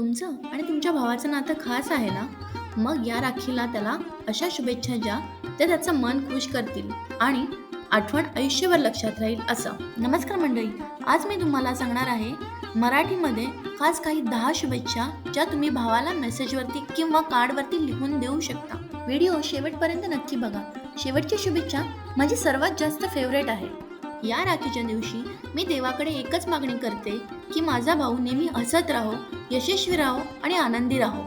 तुमचं आणि तुमच्या भावाचं नातं खास आहे ना? मग या राखीला त्याला अशा शुभेच्छा द्या त्या त्याचं मन खुश करतील आणि आठवण आयुष्यभर लक्षात राहील असं. नमस्कार मंडळी आज मी तुम्हाला सांगणार आहे मराठीमध्ये खास काही दहा शुभेच्छा ज्या तुम्ही भावाला मेसेजवरती किंवा कार्डवरती लिहून देऊ शकता. व्हिडिओ शेवटपर्यंत नक्की बघा. शेवटची शुभेच्छा माझी सर्वात जास्त फेवरेट आहे. या राखीच्या दिवशी मी देवाकडे एकच मागणी करते की माझा भाऊ नेहमी हसत राहो यशस्वी राहो आणि आनंदी राहो.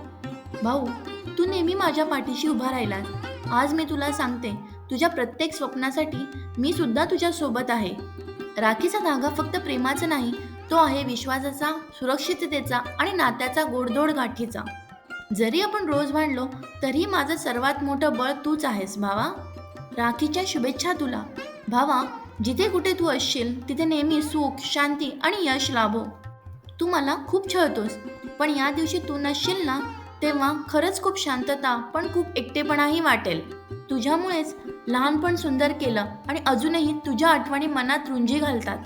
भाऊ तू नेहमी माझ्या पाठीशी उभा राहिलास. आज मी तुला सांगते तुझ्या प्रत्येक स्वप्नासाठी मी सुद्धा तुझ्या सोबत आहे. राखीचा धागा फक्त प्रेमाचा नाही तो आहे विश्वासाचा सुरक्षिततेचा आणि नात्याचा गोडधोड गाठीचा. जरी आपण रोज भांडलो तरी माझं सर्वात मोठं बळ तूच आहेस भावा. राखीच्या शुभेच्छा तुला. भावा जिथे कुठे तू असशील तिथे नेहमी सुख शांती आणि यश लाभो. तू मला खूप छळतोस पण या दिवशी तू नसशील ना तेव्हा खरंच खूप शांतता पण खूप एकटेपणाही वाटेल. तुझ्यामुळेच लहानपण सुंदर केलं आणि अजूनही तुझ्या आठवणी मनात रुंजी घालतात.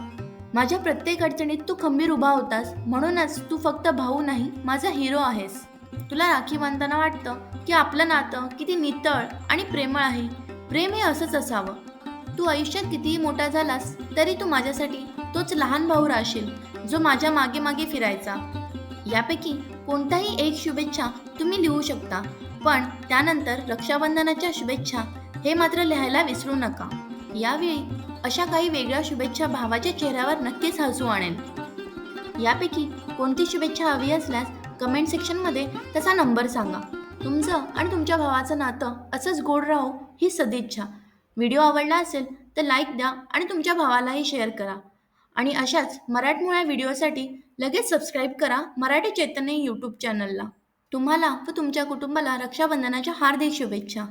माझ्या प्रत्येक अडचणीत तू खंबीर उभा होतास म्हणूनच तू फक्त भाऊ नाही माझा हिरो आहेस. तुला राखी बांधताना वाटतं की आपलं नातं किती नितळ आणि प्रेमळ आहे. प्रेम हे असंच असावं. तू आयुष्यात कितीही मोठा झालास तरी तू माझ्यासाठी तोच लहान भाऊ राहशील जो माझ्या मागे मागे फिरायचा. यापैकी कोणताही एक शुभेच्छा तुम्ही लिहू शकता पण त्यानंतर रक्षाबंधनाच्या शुभेच्छा हे मात्र लिहायला विसरू नका. यावेळी अशा काही वेगळ्या शुभेच्छा भावाच्या चेहऱ्यावर नक्कीच हसू आणेल. यापैकी कोणती शुभेच्छा हवी असल्यास कमेंट सेक्शनमध्ये त्याचा नंबर सांगा. तुमचं आणि तुमच्या भावाचं नातं असंच गोड राहो ही सदिच्छा. व्हिडिओ आवडला असेल तर लाईक द्या आणि तुमच्या भावालाही शेअर करा. आणि अशाच मराठमोळ्या व्हिडिओसाठी लगेच सबस्क्राईब करा मराठी चैतन्य यूट्यूब चॅनलला तुम्हाला व तुमच्या कुटुंबाला रक्षाबंधनाच्या हार्दिक शुभेच्छा.